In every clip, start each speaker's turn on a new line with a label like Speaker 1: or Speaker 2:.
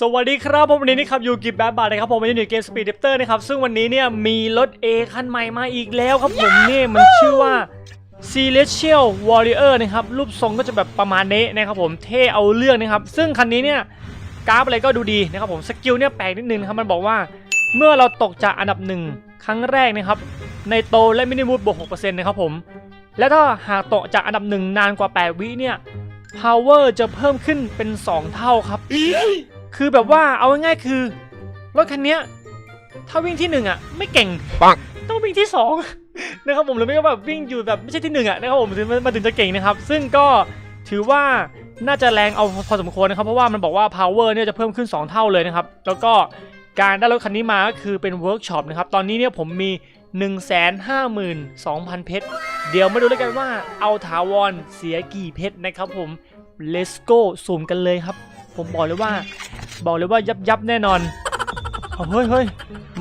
Speaker 1: สวัสดีครับผมวันนี้นะครับอยู่กิบแบบบาร์นะครับผมวันนี้อยู่เกม Speed d e p t e r นะครับซึ่งวันนี้เนี่ยมีรถ A คันใหม่มาอีกแล้วครับผมนี่มันชื่อว่า Celestial Warrior นะครับรูปทรงก็จะแบบประมาณนี้นะครับผมเท่เอาเรื่องนะครับซึ่งคันนี้เนี่ยกราฟอะไรก็ดูดีนะครับผมสกิลเนี่ยแปลกนิดนึงนะครับมันบอกว่าเมื่อเราตกจากอันดับหนึ่งครั้งแรกนะครับในโตและมินิมูดบวก6%นะครับผมและถ้าหากตกจากอันดับหนึ่งนานกว่า 8 วิเนี่ย power จะเพิ่มขึ้นเป็น 2 เท่าครับ คือแบบว่าเอาง่ายๆคือ รถคันเนี้ยถ้าวิ่งที่หนึ่งอะ ไม่เก่ง
Speaker 2: ปัง
Speaker 1: ต้องวิ่งที่สองนะครับผมหรือไม่ก็แบบวิ่งอยู่แบบไม่ใช่ที่หนึ่งอะนะครับผมถึงมันถึงจะเก่งนะครับ ซึ่งก็ถือว่าน่าจะแรงเอาพอสมควรนะครับ เพราะว่ามันบอกว่า power เนี่ยจะเพิ่มขึ้น 2 เท่าเลยนะครับ แล้วก็การได้รถคันนี้มาก็คือเป็นเวิร์กช็อปนะครับ ตอนนี้เนี่ยผมมี 152,000 เพชร เดี๋ยวมาดูแล้วกันว่าเอาถาวรเสียกี่เพชรนะครับผม let's go สุ่มกันเลยครับ ผมบอกเลยว่า บอกเลยว่ายับยับแน่นอนเอาเฮ้ยเฮ้ย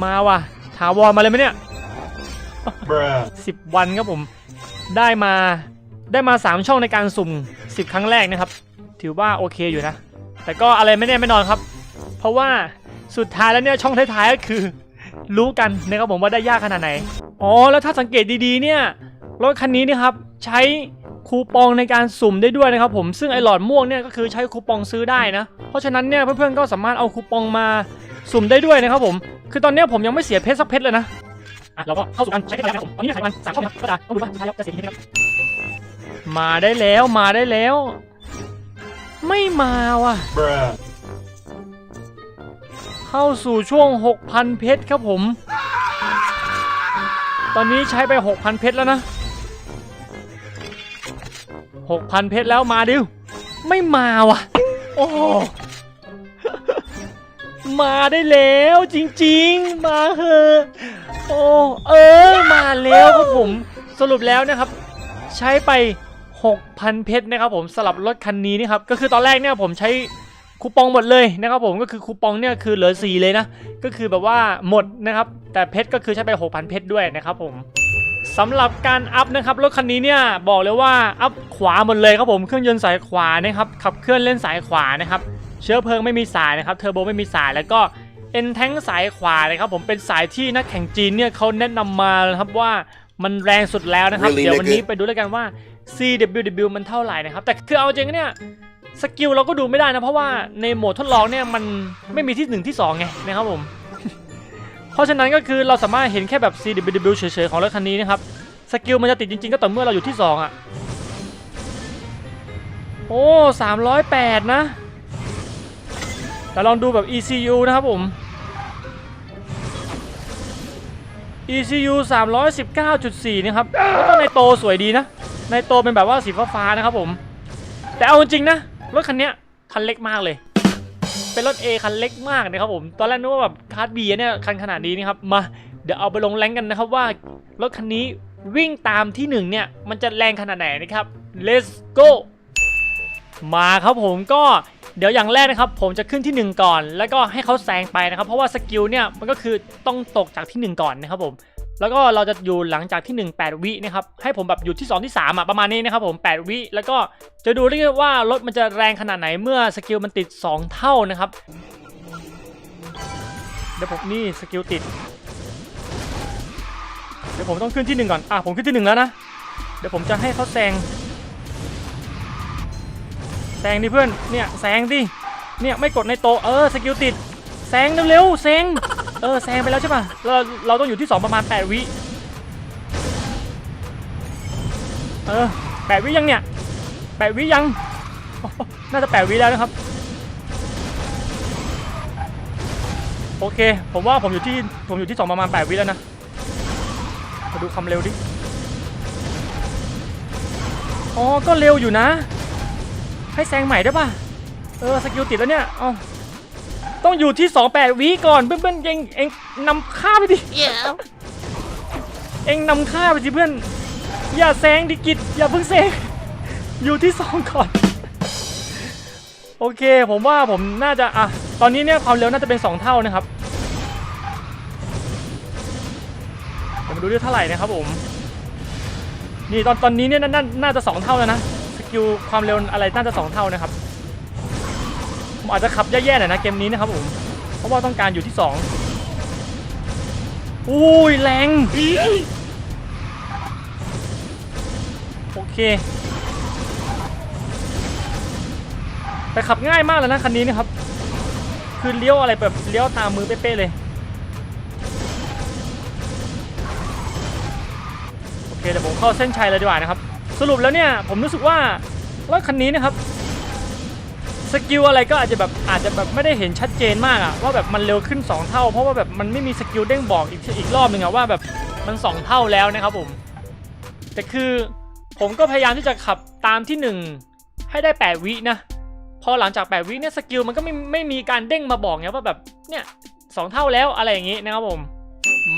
Speaker 1: มาว่ะ ถาวรมาเลยไหมเนี่ย
Speaker 2: Bruh.
Speaker 1: 10วันครับผม ได้มาได้มา 3 ช่องในการสุ่ม 10 ครั้งแรกนะครับ ถือว่าโอเคอยู่นะ แต่ก็อะไรไม่แน่ไม่นอนครับ เพราะว่าสุดท้ายแล้วเนี่ยช่องท้ายๆก็คือ รู้กันนะครับผมว่าได้ยากขนาดไหน อ๋อแล้วถ้าสังเกตดีๆเนี่ยรถคันนี้เนี่ยครับใช้ คูปองในการสุ่มได้ด้วยนะครับผมซึ่งไอหลอดม่วงเนี่ยก็คือใช้คูปองซื้อได้นะ เพราะฉะนั้นเนี่ยเพื่อนๆก็สามารถเอาคูปองมาสุ่มได้ด้วยนะครับผม คือตอนนี้ผมยังไม่เสียเพชรสักเพชรเลยนะอะเราก็เข้าสู่การใช้เพชรแล้วครับผมตอนนี้ขายมันสามช่องนะก็จะต้องดูว่าสุดท้ายแล้วจะเสียเพชรครับมาได้แล้วมาได้แล้ว ไม่มาว่ะเข้าสู่ช่วง 6,000 เพชรครับผม ตอนนี้ใช้ไป 6,000 เพชรแล้วนะ 6,000 เพชรแล้วมาดิว ไม่มาว่ะ โอ้มาได้แล้วจริงๆ มาเถอะโอ้เออมาแล้วครับผมสรุปแล้วนะครับ ใช้ไป 6,000 เพชรนะครับผมสำหรับรถคันนี้นะครับก็คือตอนแรกเนี่ยผมใช้คูปองหมดเลยนะครับผมก็คือคูปองเนี่ยคือเหลือ 4 เลยนะ ก็คือแบบว่าหมดนะครับ แต่เพชรก็คือใช้ไป 6,000 เพชรด้วยนะครับผม สำหรับการอัพนะครับรถคันนี้เนี่ยบอกเลยว่าอัพขวาหมดเลยครับผมเครื่องยนต์สายขวานะครับขับเคลื่อนเล่นสายขวานะครับเชื้อเพลิงไม่มีสายนะครับเทอร์โบไม่มีสายแล้วก็เอ็นแทงสายขวานะครับผมเป็นสายที่นักแข่งจีนเนี่ยเขาแนะนำมานะครับว่ามันแรงสุดแล้วนะครับ
Speaker 2: Really,
Speaker 1: เดี๋ยววันนี้
Speaker 2: nigga?
Speaker 1: ไปดูแล้วกันว่า CWW มันเท่าไหร่นะครับ แต่คือเอาจริงๆเนี่ยสกิลเราก็ดูไม่ได้นะ เพราะว่าในโหมดทดลองเนี่ยมันไม่มีที่ 1 ที่ 2 ไงนะครับผม เพราะฉะนั้นก็คือเราสามารถเห็นแค่แบบ CWW เฉยๆของรถคันนี้นะครับ สกิลมันจะติดจริงๆ ก็ต่อเมื่อเราอยู่ที่ 2 อะ โอ้308 นะ แต่ลองดูแบบ ECU นะครับผม ECU 319.4 นะครับแล้วก็ในโตสวยดีนะ ในโตเป็นแบบว่าสีฟ้าๆนะครับผม แต่เอาจริงนะ รถคันเนี้ยคันเล็กมากเลย เป็นรถ A คันเล็กมากนะครับผม ตอนแรกนึกว่าแบบคาร์ดบีเนี่ยคันขนาดนี้นะครับ มาเดี๋ยวเอาไปลงแรงกันนะครับว่ารถคันนี้วิ่งตามที่หนึ่งเนี่ย มันจะแรงขนาดไหนนะครับ let's go มาครับผมก็เดี๋ยวอย่างแรกนะครับ ผมจะขึ้นที่หนึ่งก่อน แล้วก็ให้เขาแซงไปนะครับ เพราะว่าสกิลเนี่ยมันก็คือต้องตกจากที่หนึ่งก่อนนะครับผม แล้วก็เราจะอยู่หลังจากที่ 1 8 วินะครับให้ผมแบบอยู่ที่ 2 ที่3อะประมาณนี้นะครับผม8 วิแล้วก็จะดูได้ว่ารถมันจะแรงขนาดไหนเมื่อสกิลมันติด 2 เท่านะครับเดี๋ยวผมนี่สกิลติดเดี๋ยวผมต้องขึ้นที่ 1 ก่อนอะผมขึ้นที่ 1 แล้วนะเดี๋ยวผมจะให้เขาแซงแซงดิเพื่อนเนี่ยแซงดิเนี่ยไม่กดในโตเออสกิลติดแซงเร็วๆแซง ออแซงไปแล้วใช่ป่ะเราเราต้องอยู่ที่ 2 ประมาณ 8 วิเออ8วิยังเนี่ย8วิยัง น่าจะ8วิแล้วนะครับ โอเค ผมว่าผมอยู่ที่ผมอยู่ที่2ประมาณ8วิแล้วนะ มาดูความเร็วดิ อ๋อ ก็เร็วอยู่นะ ให้แซงใหม่ได้ป่ะ เออ สกิลติดแล้วเนี่ย เอา ต้องอยู่ที่ 28วิก่อนเพื่อนๆเองเองนำค่าไปดิ
Speaker 3: Yeah.
Speaker 1: เองนำค่าไปสิเพื่อน อย่าแซงดิกิจอย่าเพิ่งแซงอยู่ที่2ก่อน โอเคผมว่าผมน่าจะอะตอนนี้เนี่ยความเร็วน่าจะเป็น 2 เท่านะครับเดี๋ยวมาดูด้วยเท่าไหร่นะครับผมนี่ตอนตอนนี้เนี่ยน่าน่าน่าจะ 2 เท่าแล้วนะสกิลความเร็วอะไรน่าจะ 2 เท่านะครับ ผมอาจจะขับแย่ๆหน่อยนะเกมนี้นะครับผม เพราะว่าต้องการอยู่ที่สองอุ้ยแรงโอเค แต่ขับง่ายมากเลยนะคันนี้นะครับ คือเลี้ยวอะไรแบบเลี้ยวตามมือเป๊ะๆเลย โอเคเดี๋ยวผมเข้าเส้นชัยเลยดีกว่านะครับ สรุปแล้วเนี่ยผมรู้สึกว่ารถคันนี้นะครับ สกิลอะไรก็อาจจะแบบอาจจะแบบไม่ได้เห็นชัดเจนมากอะว่าแบบมันเร็วขึ้น 2 เท่า เพราะว่าแบบมันไม่มีสกิลเด้งบอกอีกอีกรอบหนึ่งอะว่าแบบมัน 2 เท่าแล้วนะครับผม แต่คือผมก็พยายามที่จะขับตามที่ 1 ให้ได้ 8 วินะ พอหลังจาก 8 วิเนี่ยสกิลมันก็ไม่ไม่มีการเด้งมาบอกไงว่าแบบเนี่ยสองเท่าแล้วอะไรอย่างงี้นะครับผม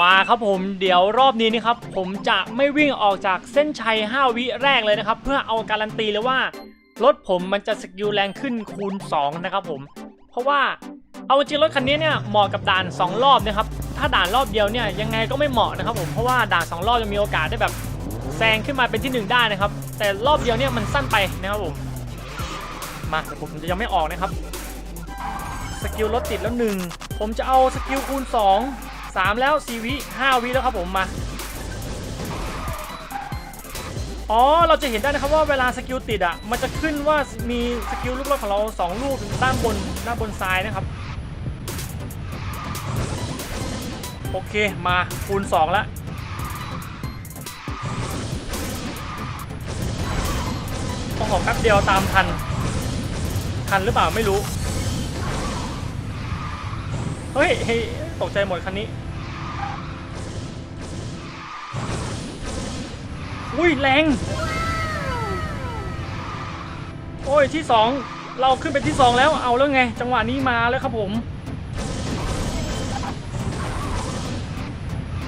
Speaker 1: มาครับผมเดี๋ยวรอบนี้นี่ครับผมจะไม่วิ่งออกจากเส้นชัย 5 วิแรกเลยนะครับ เพื่อเอาการันตีเลยว่า รถผมมันจะสกิลแรงขึ้นคูณ 2 นะครับผม เพราะว่าเอาจริงรถคันนี้เนี่ยเหมาะกับด่าน 2 รอบนะครับ ถ้าด่านรอบเดียวเนี่ยยังไงก็ไม่เหมาะนะครับผม เพราะว่าด่าน 2 รอบจะมีโอกาสได้แบบแซงขึ้นมาเป็นที่ 1 ได้นะครับ แต่รอบเดียวเนี่ยมันสั้นไปนะครับผม มาแต่ผมจะยังไม่ออกนะครับ สกิลรถติดแล้วหนึ่งผมจะเอาสกิลคูณ 2 3 แล้ว4วิ5วิแล้วครับผมมา อ๋อ เราจะเห็นได้นะครับว่าเวลาสกิลติดอะ มันจะขึ้นว่ามีสกิลลูกรถของเรา 2 ลูกด้านบนด้านบนซ้ายนะครับ โอเคมาคูณ2แล้วต้องขอแป๊บเดียวตามทัน ทันหรือเปล่าไม่รู้ เฮ้ยตกใจหมดคันนี้ อุ้ยแรง โอ้ยที่สองเราขึ้นไปที่สองแล้วเอาแล้วไง จังหวะนี้มาแล้วครับผม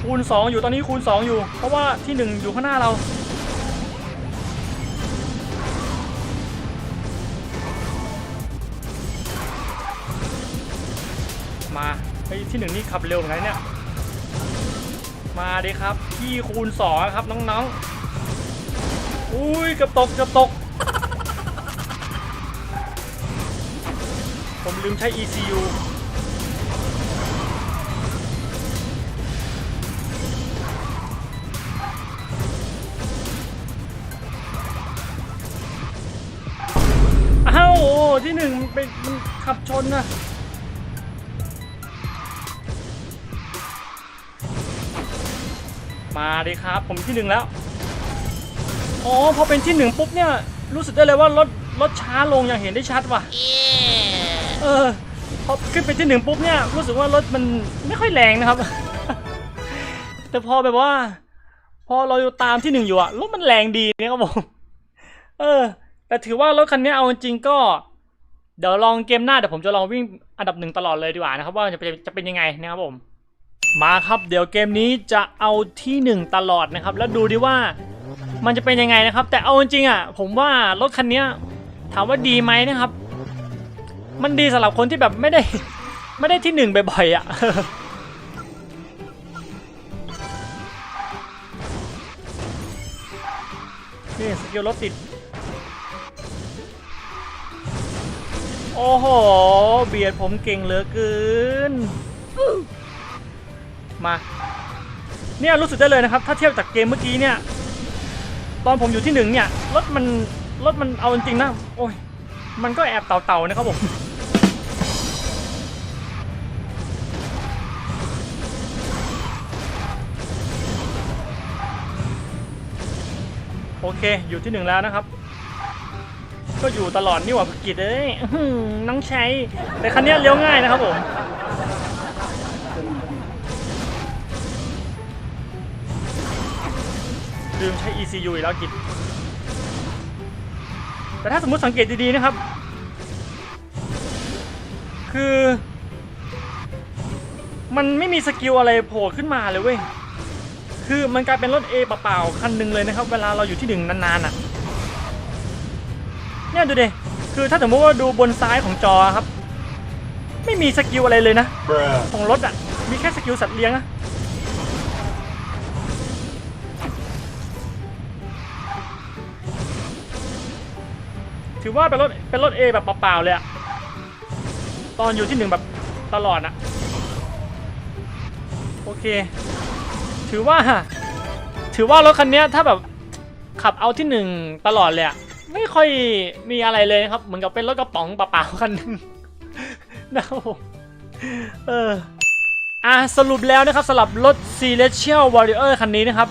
Speaker 1: คูณ2อยู่ตอนนี้คูณ2อยู่ เพราะว่าที่ 1 อยู่ข้างหน้าเรา มาไอ้ที่หนึ่งนี่ขับเร็วเหมือนกันเนี่ย มาดิครับพี่คูณสองครับน้องๆ อุ้ยกับตกกับตก ผมลืมใช้ ECU อ้าวที่หนึ่งมันเป็นมันขับชนนะมาดิครับ ผมที่หนึ่งแล้ว อ๋อพอเป็นที่หนึ่งปุ๊บเนี่ยรู้สึกได้เลยว่ารถรถช้าลงอย่างเห็นได้ชัดว่ะ เออพอขึ้นไปที่หนึ่งปุ๊บเนี่ยรู้สึกว่ารถมันไม่ค่อยแรงนะครับ แต่พอแบบว่า พอเราอยู่ตามที่หนึ่งอยู่อะรถมันแรงดีนะครับผมเออ แต่ถือว่ารถคันนี้เอาจริงๆก็ เดี๋ยวลองเกมหน้าเดี๋ยวผมจะลองวิ่งอันดับหนึ่งตลอดเลยดีกว่านะครับ ว่าจะเป็นจะเป็นยังไงนะครับผมมาครับ เดี๋ยวเกมนี้จะเอาที่หนึ่งตลอดนะครับ แล้วดูดิว่า มันจะเป็นยังไงนะครับ แต่เอาจริงๆอะผมว่ารถคันนี้ถามว่าดีไหมนะครับ มันดีสำหรับคนที่แบบไม่ได้ไม่ได้ที่หนึ่งบ่อยๆอะนี่สกิลรถติด โอ้โห เบียดผมเก่งเหลือเกิน มา เนี่ยรู้สึกได้เลยนะครับ ถ้าเทียบจากเกมเมื่อกี้เนี่ย ตอนผมอยู่ที่หนึ่งเนี่ยรถมันรถมันเอาจริงนะโอ้ยมันก็แอบเต่าๆนะครับผมโอเค อยู่ที่หนึ่งแล้วนะครับ ก็อยู่ตลอดนี่หว่าภกิจเอ้ยน้องใช้แต่คันนี้เลี้ยวง่ายนะครับผม ลืมใช้ ECU อีกแล้วกิจแต่ถ้าสมมติสังเกตดีๆนะครับ คือ มันไม่มีสกิลอะไรโผล่ขึ้นมาเลยเว้ย คือมันกลายเป็นรถ A เปล่าๆคันหนึ่งเลยนะครับ เวลาเราอยู่ที่หนึ่งนานๆอะ เนี่ยดูดิ คือถ้าสมมติว่าดูบนซ้ายของจอครับ ไม่มีสกิลอะไรเลยนะ
Speaker 2: Bruh.
Speaker 1: ของรถอะ มีแค่สกิลสัตว์เลี้ยงอะ ถือว่าเป็นรถเป็นรถ A แบบเปล่าๆเลยอะตอนอยู่ที่หนึ่งแบบตลอดอะโอเค ถือว่า ถือว่ารถคันเนี้ยถ้าแบบขับเอาที่หนึ่งตลอดเลยอะไม่ค่อยมีอะไรเลยนะครับ เหมือนกับเป็นรถกระป๋องเปล่าๆคันหนึงนะครับผมเอออะสรุปแล้วนะครับสำหรับรถ Celestial Warrior คันนี้นะครับ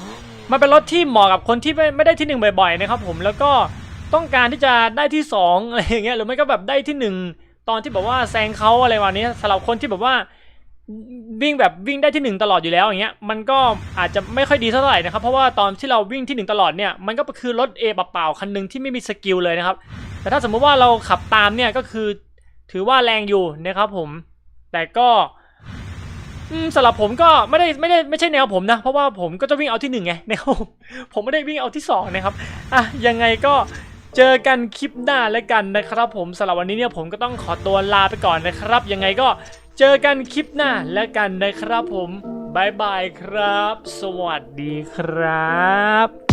Speaker 1: มันเป็นรถที่เหมาะกับคนที่ไม่ไม่ได้ที่หนึ่งบ่อยๆนะครับผมแล้วก็ ต้องการที่จะได้ที่สองอะไรอย่างเงี้ยหรือไม่ก็แบบได้ที่หนึ่งตอนที่แบบว่าแซงเขาอะไรวันนี้สำหรับคนที่แบบว่าวิ่งแบบวิ่งได้ที่หนึ่งตลอดอยู่แล้วอย่างเงี้ยมันก็อาจจะไม่ค่อยดีเท่าไหร่นะครับเพราะว่าตอนที่เราวิ่งที่หนึ่งตลอดเนี่ยมันก็คือรถ A เปล่าๆคันหนึ่งที่ไม่มีสกิลเลยนะครับแต่ถ้าสมมุติว่าเราขับตามเนี่ยก็คือถือว่าแรงอยู่นะครับผม แต่ก็สำหรับผมก็ไม่ได้ไม่ได้ไม่ใช่แนวผมนะ เพราะว่าผมก็จะวิ่งเอาที่หนึ่งไงนะครับผมไม่ได้วิ่งเอาที่สองนะครับอะยังไงก็ เจอกันคลิปหน้าแล้วกันนะครับผมสำหรับวันนี้เนี่ยผมก็ต้องขอตัวลาไปก่อนนะครับ ยังไงก็เจอกันคลิปหน้าแล้วกันนะครับผมบายบายครับ สวัสดีครับ